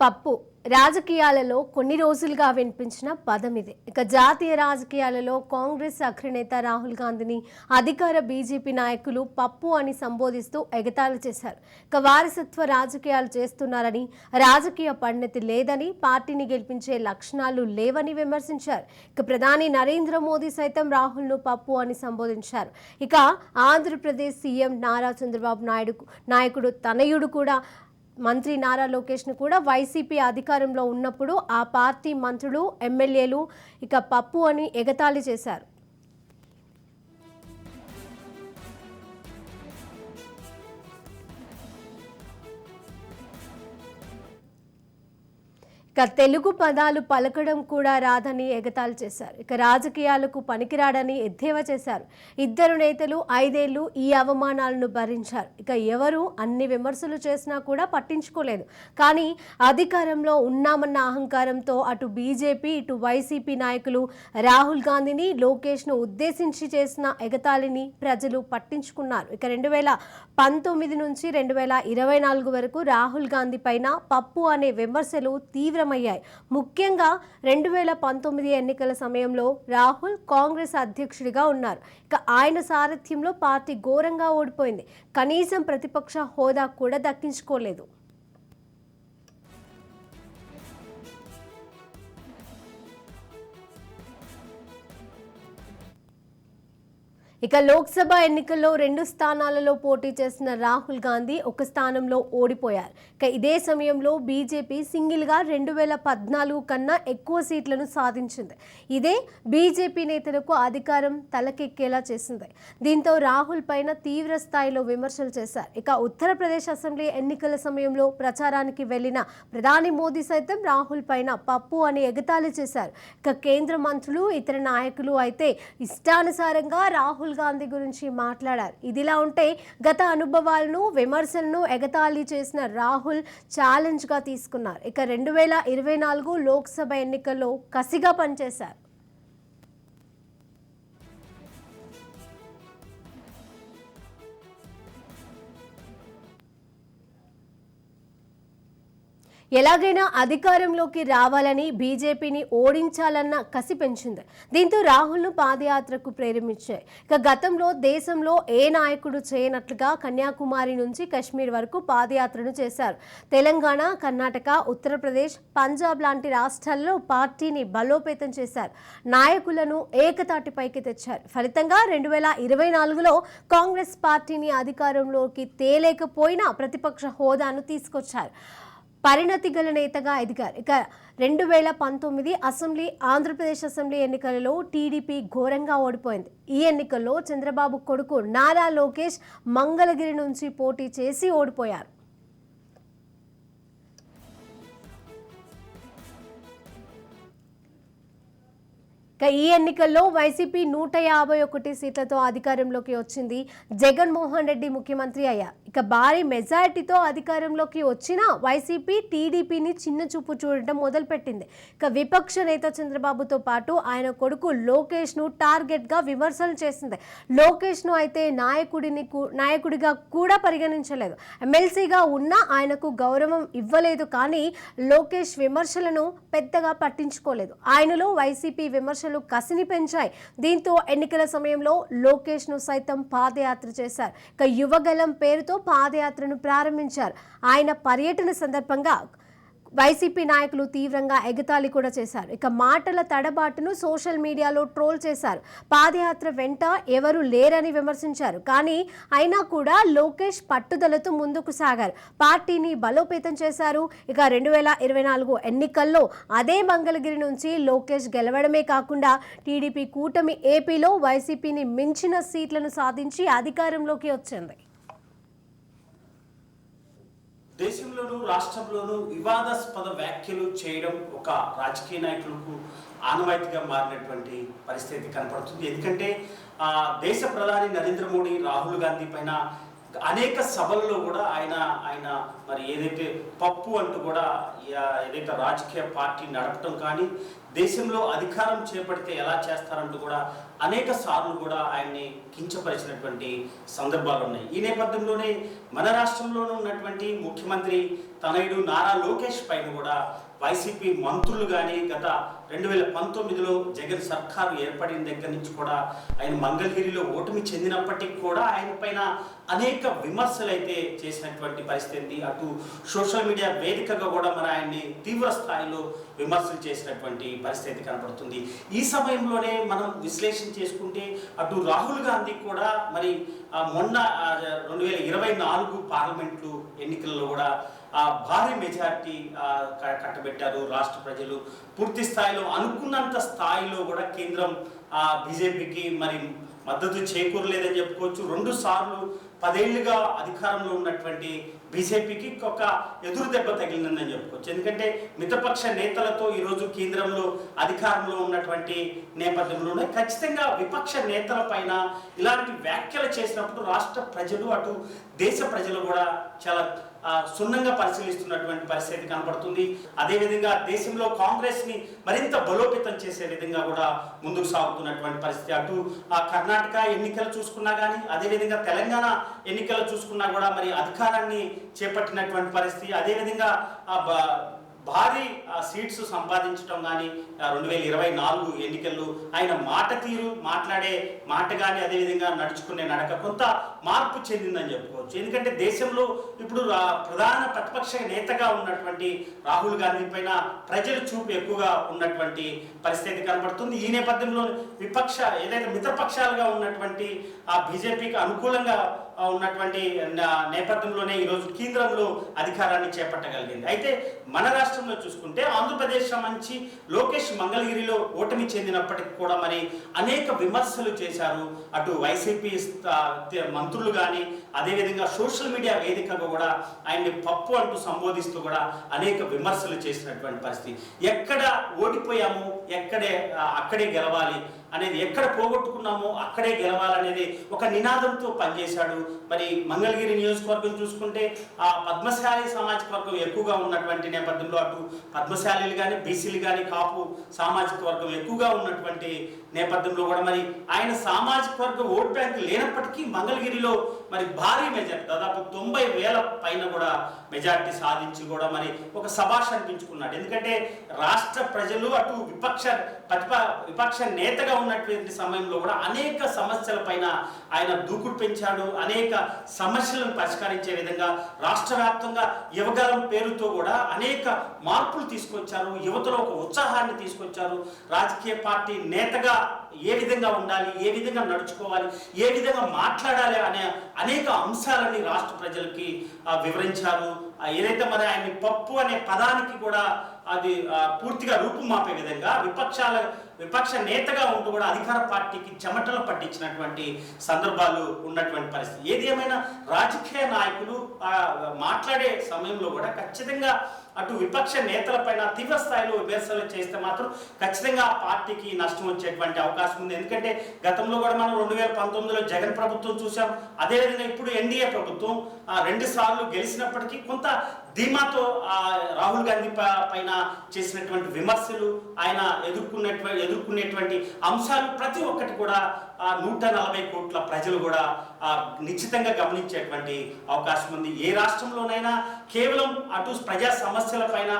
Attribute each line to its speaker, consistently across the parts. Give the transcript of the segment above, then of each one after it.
Speaker 1: పప్పు. రాజకీయాలలో కొన్ని రోజులుగా వినిపించిన పదం ఇదే. ఇక జాతీయ రాజకీయాలలో కాంగ్రెస్ అగ్రనేత రాహుల్ గాంధీని అధికార బీజేపీ నాయకులు పప్పు అని సంబోధిస్తూ ఎగతాళి చేశారు. ఇక వారసత్వ రాజకీయాలు చేస్తున్నారని రాజకీయ పరిణతి లేదని పార్టీని గెలిపించే లక్షణాలు లేవని విమర్శించారు. ఇక ప్రధాని నరేంద్ర మోదీ సైతం రాహుల్ను పప్పు అని సంబోధించారు. ఇక ఆంధ్రప్రదేశ్ సీఎం నారా చంద్రబాబు నాయుడు నాయకుడు తనయుడు కూడా మంత్రి నారా లోకేష్ను కూడా వైసీపీ అధికారంలో ఉన్నప్పుడు ఆ పార్టీ మంత్రులు ఎమ్మెల్యేలు ఇక పప్పు అని ఎగతాళి చేశారు. ఇక తెలుగు పదాలు పలకడం కూడా రాదని ఎగతాళి చేశారు. ఇక రాజకీయాలకు పనికిరాడని ఎద్దేవా చేశారు. ఇద్దరు నేతలు ఐదేళ్ళు ఈ అవమానాలను భరించారు. ఇక ఎవరు అన్ని విమర్శలు చేసినా కూడా పట్టించుకోలేదు. కానీ అధికారంలో ఉన్నామన్న అహంకారంతో అటు బీజేపీ ఇటు వైసీపీ నాయకులు రాహుల్ గాంధీని లోకేష్ను ఉద్దేశించి చేసిన ఎగతాళిని ప్రజలు పట్టించుకున్నారు. ఇక రెండు వేల పంతొమ్మిది నుంచి రెండు వేల ఇరవై నాలుగు వరకు రాహుల్ గాంధీ పైన పప్పు అనే విమర్శలు తీవ్ర విఫలమయ్యాయి ముఖ్యంగా రెండు వేల పంతొమ్మిది ఎన్నికల సమయంలో రాహుల్ కాంగ్రెస్ అధ్యక్షుడిగా ఉన్నారు. ఇక ఆయన సారథ్యంలో పార్టీ ఘోరంగా ఓడిపోయింది. కనీసం ప్రతిపక్ష హోదా కూడా దక్కించుకోలేదు. ఇక లోక్సభ ఎన్నికల్లో రెండు స్థానాలలో పోటీ చేసిన రాహుల్ గాంధీ ఒక స్థానంలో ఓడిపోయారు. ఇక ఇదే సమయంలో బీజేపీ సింగిల్గా రెండు వేల పద్నాలుగు కన్నా ఎక్కువ సీట్లను సాధించింది. ఇదే బీజేపీ నేతలకు అధికారం తలకెక్కేలా చేసింది. దీంతో రాహుల్ పైన తీవ్ర స్థాయిలో విమర్శలు చేశారు. ఇక ఉత్తరప్రదేశ్ అసెంబ్లీ ఎన్నికల సమయంలో ప్రచారానికి వెళ్ళిన ప్రధాని మోదీ సైతం రాహుల్ పైన పప్పు అని ఎగతాళి చేశారు. ఇక కేంద్ర మంత్రులు ఇతర నాయకులు అయితే ఇష్టానుసారంగా రాహుల్ గాంధీ గురించి మాట్లాడారు. ఇదిలా ఉంటే గత అనుభవాలను విమర్శలను ఎగతాళి చేసిన రాహుల్ ఛాలెంజ్గా తీసుకున్నారు. ఇక రెండు వేల ఇరవై నాలుగు లోక్సభ ఎన్నికల్లో కసిగా పనిచేశారు. ఎలాగైనా అధికారంలోకి రావాలని బీజేపీని ఓడించాలన్న కసి పెంచింది. దీంతో రాహుల్ను పాదయాత్రకు ప్రేరేపించాయి. ఇక గతంలో దేశంలో ఏ నాయకుడు చేయనట్లుగా కన్యాకుమారి నుంచి కశ్మీర్ వరకు పాదయాత్రను చేశారు. తెలంగాణ కర్ణాటక ఉత్తరప్రదేశ్ పంజాబ్ లాంటి రాష్ట్రాల్లో పార్టీని బలోపేతం చేశారు. నాయకులను ఏకతాటిపైకి తెచ్చారు. ఫలితంగా రెండు వేల ఇరవై నాలుగులో కాంగ్రెస్ పార్టీని అధికారంలోకి తేలేకపోయినా ప్రతిపక్ష హోదాను తీసుకొచ్చారు. పరిణతి గల నేతగా ఎదిగారు ఇక రెండు వేల పంతొమ్మిది అసెంబ్లీ ఆంధ్రప్రదేశ్ అసెంబ్లీ ఎన్నికలలో టీడీపీ ఘోరంగా ఓడిపోయింది. ఈ ఎన్నికల్లో చంద్రబాబు కొడుకు నారా లోకేష్ మంగళగిరి నుంచి పోటీ చేసి ఓడిపోయారు. ఇక ఈ ఎన్నికల్లో వైసీపీ నూట యాభై ఒకటి సీట్లతో అధికారంలోకి వచ్చింది జగన్మోహన్ రెడ్డి ముఖ్యమంత్రి అయ్యారు. ఇక భారీ మెజారిటీతో అధికారంలోకి వచ్చిన వైసీపీ టీడీపీని చిన్న చూపు చూడటం మొదలుపెట్టింది. ఇక విపక్ష నేత చంద్రబాబుతో పాటు ఆయన కొడుకు లోకేష్ను టార్గెట్గా విమర్శలు చేసింది. లోకేష్ను అయితే నాయకుడిని నాయకుడిగా కూడా పరిగణించలేదు. ఎమ్మెల్సీగా ఉన్నా ఆయనకు గౌరవం ఇవ్వలేదు కానీ లోకేష్ విమర్శలను పెద్దగా పట్టించుకోలేదు. ఆయనలో వైసీపీ విమర్శలు కసిని పెంచాయి. దీంతో ఎన్నికల సమయంలో లోకేష్ను సైతం పాదయాత్ర చేశారు. ఇక యువగలం పేరుతో పాదయాత్రను ప్రారంభించారు. ఆయన పర్యటన సందర్భంగా వైసీపీ నాయకులు తీవ్రంగా ఎగతాళి కూడా చేశారు. ఇక మాటల తడబాటును సోషల్ మీడియాలో ట్రోల్ చేశారు. పాదయాత్ర వెంట ఎవరు లేరని విమర్శించారు. కానీ అయినా కూడా లోకేష్ పట్టుదలతో ముందుకు సాగారు. పార్టీని బలోపేతం చేశారు. ఇక రెండు వేల ఇరవై నాలుగు ఎన్నికల్లో అదే మంగళగిరి నుంచి లోకేష్ గెలవడమే కాకుండా టీడీపీ కూటమి ఏపీలో వైసీపీని మించిన సీట్లను సాధించి అధికారంలోకి వచ్చింది.
Speaker 2: దేశంలోనూ రాష్ట్రంలోనూ వివాదాస్పద వ్యాఖ్యలు చేయడం ఒక రాజకీయ నాయకులకు ఆనవాయితీగా మారినటువంటి పరిస్థితి కనపడుతుంది. ఎందుకంటే ఆ, దేశ ప్రధాని నరేంద్ర మోడీ రాహుల్ గాంధీ పైన అనేక సభల్లో కూడా ఆయన ఆయన మరి ఏదైతే పప్పు అంటూ కూడా ఏదైతే రాజకీయ పార్టీ నడపటం కానీ దేశంలో అధికారం చేపడితే ఎలా చేస్తారంటూ కూడా అనేక సార్లు కూడా ఆయన్ని కించపరిచినటువంటి సందర్భాలు ఉన్నాయి. ఈ నేపథ్యంలోనే మన రాష్ట్రంలోనూ ఉన్నటువంటి ముఖ్యమంత్రి తనయుడు నారా లోకేష్ పైన కూడా వైసీపీ మంత్రులు కానీ గత రెండు వేల పంతొమ్మిదిలో జగన్ సర్కారు ఏర్పడిన దగ్గర నుంచి కూడా ఆయన మంగళగిరిలో ఓటమి చెందినప్పటికీ కూడా ఆయన పైన అనేక విమర్శలు అయితే చేసినటువంటి పరిస్థితి అటు సోషల్ మీడియా వేదికగా కూడా మరి ఆయన్ని తీవ్ర స్థాయిలో విమర్శలు చేసినటువంటి పరిస్థితి కనపడుతుంది ఈ సమయంలోనే మనం విశ్లేషణ చేసుకుంటే అటు రాహుల్ గాంధీ కూడా మరి మొన్న రెండు వేల ఇరవై నాలుగు పార్లమెంట్లు ఎన్నికల్లో కూడా ఆ భారీ మెజార్టీ కట్టబెట్టారు రాష్ట్ర ప్రజలు. పూర్తి స్థాయిలో అనుకున్నంత స్థాయిలో కూడా కేంద్రం ఆ, బీజేపీకి మరి మద్దతు చేకూరలేదని చెప్పుకోవచ్చు. రెండు సార్లు పదేళ్ళుగా అధికారంలో ఉన్నటువంటి బీజేపీకి ఒక ఎదురు దెబ్బ తగిలిందని చెప్పుకోవచ్చు. ఎందుకంటే మితపక్ష నేతలతో ఈరోజు కేంద్రంలో అధికారంలో ఉన్నటువంటి నేపథ్యంలోనే ఖచ్చితంగా విపక్ష నేతల పైన ఇలాంటి వ్యాఖ్యలు చేసినప్పుడు రాష్ట్ర ప్రజలు అటు దేశ ప్రజలు కూడా చాలా సున్నంగా పరిశీలిస్తున్నటువంటి పరిస్థితి కనబడుతుంది అదేవిధంగా దేశంలో కాంగ్రెస్ని మరింత బలోపేతం చేసే విధంగా కూడా ముందుకు సాగుతున్నటువంటి పరిస్థితి. అటు ఆ కర్ణాటక ఎన్నికలు చూసుకున్నా కానీ అదేవిధంగా తెలంగాణ ఎన్నికలు చూసుకున్నా కూడా మరి అధికారాన్ని చేపట్టినటువంటి పరిస్థితి అదేవిధంగా ఆ బ- భారీ ఆ, సీట్స్ సంపాదించడం కానీ రెండు వేల ఇరవై నాలుగు ఎన్నికల్లో ఆయన మాట తీరు మాట్లాడే మాట కానీ అదేవిధంగా నడుచుకునే నడక కొంత మార్పు చెందిందని చెప్పుకోవచ్చు. ఎందుకంటే దేశంలో ఇప్పుడు ప్రధాన ప్రతిపక్ష నేతగా ఉన్నటువంటి రాహుల్ గాంధీ పైన ప్రజల చూపు ఎక్కువగా ఉన్నటువంటి పరిస్థితి కనబడుతుంది. ఈ నేపథ్యంలో విపక్ష ఏదైతే మిత్రపక్షాలుగా ఉన్నటువంటి ఆ బీజేపీకి అనుకూలంగా ఉన్నటువంటి నేపథ్యంలోనే ఈరోజు కేంద్రంలో అధికారాన్ని చేపట్టగలిగింది. అయితే మన రాష్ట్రంలో చూసుకుంటే ఆంధ్రప్రదేశ్ మంచి లోకేష్ మంగళగిరిలో ఓటమి చెందినప్పటికీ కూడా మరి అనేక విమర్శలు చేశారు. అటు వైసీపీ మంత్రులు కానీ అదేవిధంగా సోషల్ మీడియా వేదికగా కూడా ఆయన్ని పప్పు అంటూ సంబోధిస్తూ కూడా అనేక విమర్శలు చేసినటువంటి పరిస్థితి. ఎక్కడ ఓడిపోయాము ఎక్కడే అక్కడే గెలవాలి అనేది ఎక్కడ పోగొట్టుకున్నామో అక్కడే గెలవాలనేది ఒక నినాదంతో పనిచేశాడు. మరి మంగళగిరి నియోజకవర్గం చూసుకుంటే ఆ పద్మశాలి సామాజిక వర్గం ఎక్కువగా ఉన్నటువంటి నేపథ్యంలో అటు పద్మశాలీలు కానీ బీసీలు కానీ కాపు సామాజిక వర్గం ఎక్కువగా ఉన్నటువంటి నేపథ్యంలో కూడా మరి ఆయన సామాజిక వర్గ ఓట్ బ్యాంక్ లేనప్పటికీ మంగళగిరిలో మరి భారీ మెజార్టీ దాదాపు తొంభై వేల పైన కూడా మెజార్టీ సాధించి కూడా మరి ఒక సభాష్ అనిపించుకున్నాడు. ఎందుకంటే రాష్ట్ర ప్రజలు అటు విపక్ష ప్రతిప విపక్ష నేతగా ఉన్నటువంటి సమయంలో కూడా అనేక సమస్యల పైన ఆయన దూకుడు పెంచాడు. అనేక సమస్యలను పరిష్కరించే విధంగా రాష్ట్ర వ్యాప్తంగా యువగలం పేరుతో కూడా అనేక మార్పులు తీసుకొచ్చారు. యువతలో ఒక ఉత్సాహాన్ని తీసుకొచ్చారు. రాజకీయ పార్టీ నేతగా ఏ విధంగా ఉండాలి ఏ విధంగా నడుచుకోవాలి ఏ విధంగా మాట్లాడాలి అనే అనేక అంశాలని రాష్ట్ర ప్రజలకి వివరించారు. ఏదైతే మరి ఆయన్ని పప్పు అనే పదానికి కూడా అది పూర్తిగా రూపుమాపే విధంగా విపక్షాల విపక్ష నేతగా ఉంటూ కూడా అధికార పార్టీకి చెమటలు పట్టించినటువంటి సందర్భాలు ఉన్నటువంటి పరిస్థితి. ఏది ఏమైనా రాజకీయ నాయకులు మాట్లాడే సమయంలో కూడా ఖచ్చితంగా అటు విపక్ష నేతలపైన తీవ్ర స్థాయిలో విమర్శలు చేస్తే మాత్రం ఖచ్చితంగా ఆ పార్టీకి నష్టం వచ్చేటువంటి అవకాశం ఉంది. ఎందుకంటే గతంలో కూడా మనం రెండు వేల పంతొమ్మిదిలో జగన్ ప్రభుత్వం చూసాం. అదేవిధంగా ఇప్పుడు ఎన్డీఏ ప్రభుత్వం రెండు సార్లు గెలిచినప్పటికీ కొంత ధీమాతో రాహుల్ గాంధీ పైన చేసినటువంటి విమర్శలు ఆయన ఎదుర్కొన్నటువంటి ఎదుర్కొనేటువంటి అంశాలు ప్రతి ఒక్కటి కూడా నూట నలభై కోట్ల ప్రజలు కూడా నిశ్చితంగా గమనించేటువంటి అవకాశం ఉంది. ఏ రాష్ట్రంలోనైనా కేవలం అటు ప్రజా సమస్యల పైన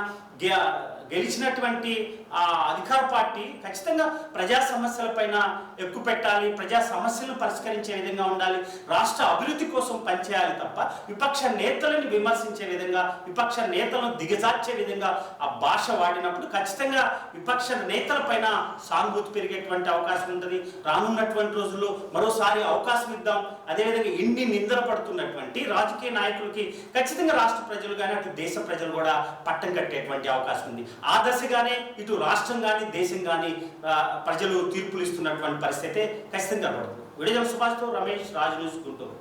Speaker 2: గెలిచినటువంటి ఆ అధికార పార్టీ ఖచ్చితంగా ప్రజా సమస్యల పైన ఎక్కువ పెట్టాలి ప్రజా సమస్యలను పరిష్కరించే విధంగా ఉండాలి రాష్ట్ర అభివృద్ధి కోసం పనిచేయాలి తప్ప విపక్ష నేతలను విమర్శించే విధంగా విపక్ష నేతలను దిగజార్చే విధంగా ఆ భాష వాడినప్పుడు ఖచ్చితంగా విపక్ష నేతలపైన సానుభూతి పెరిగేటువంటి అవకాశం ఉంటుంది. రానున్నటువంటి రోజుల్లో మరోసారి అవకాశం ఇద్దాం. అదేవిధంగా ఇన్ని నిందలు పడుతున్నటువంటి రాజకీయ నాయకులకి ఖచ్చితంగా రాష్ట్ర ప్రజలు కానీ అటు దేశ ప్రజలు కూడా పట్టం కట్టేటువంటి అవకాశం ఉంది. ఆ దశగానే ఇటు రాష్ట్రం కానీ దేశం కానీ ప్రజలు తీర్పులు ఇస్తున్నటువంటి పరిస్థితి ఖచ్చితంగా కనబడుతుంది విడుదల సుభాష్తో రమేష్ రాజు న్యూస్ గుంటూరు.